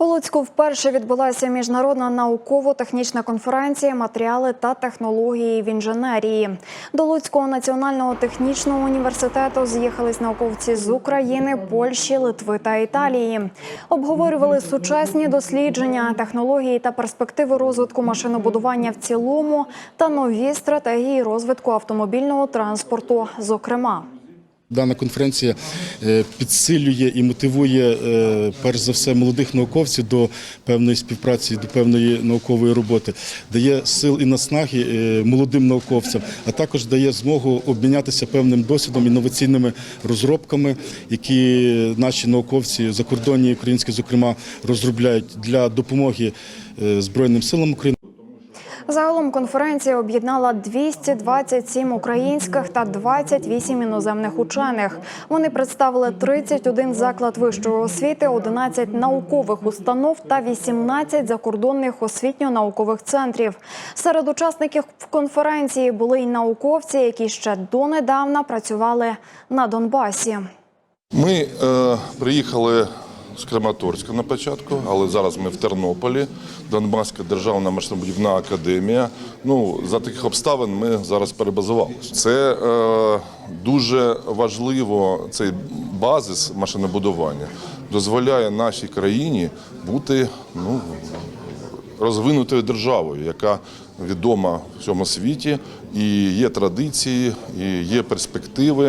У Луцьку вперше відбулася міжнародна науково-технічна конференція Матеріали та технології в інженерії. До Луцького національного технічного університету з'їхались науковці з України, Польщі, Литви та Італії. Обговорювали сучасні дослідження, технології та перспективи розвитку машинобудування в цілому та нові стратегії розвитку автомобільного транспорту. Зокрема. Дана конференція е, підсилює і мотивує е, перш за все молодих науковців до певної співпраці, до певної наукової роботи, дає сил і наснаги е, молодим науковцям, а також дає змогу обмінятися певним досвідом, інноваційними розробками, які наші науковці закордонні, українські, зокрема, розробляють для допомоги Збройним силам України. Загалом конференція об'єднала 227 українських та 28 іноземних учених. Вони представили 31 заклад вищої освіти, 11 наукових установ та 18 закордонних освітньо-наукових центрів. Серед учасників конференції були й науковці, які ще донедавна працювали на Донбасі. Ми е, приїхали з Краматорська на початку, але зараз ми в Тернополі, Донбаська державна машинобудівна академія. Ну, за таких обставин ми зараз перебазувалися. Це е, дуже важливо, цей базис машинобудування дозволяє нашій країні бути ну, розвинутою державою, яка відома в цьому світі, і є традиції, і є перспективи.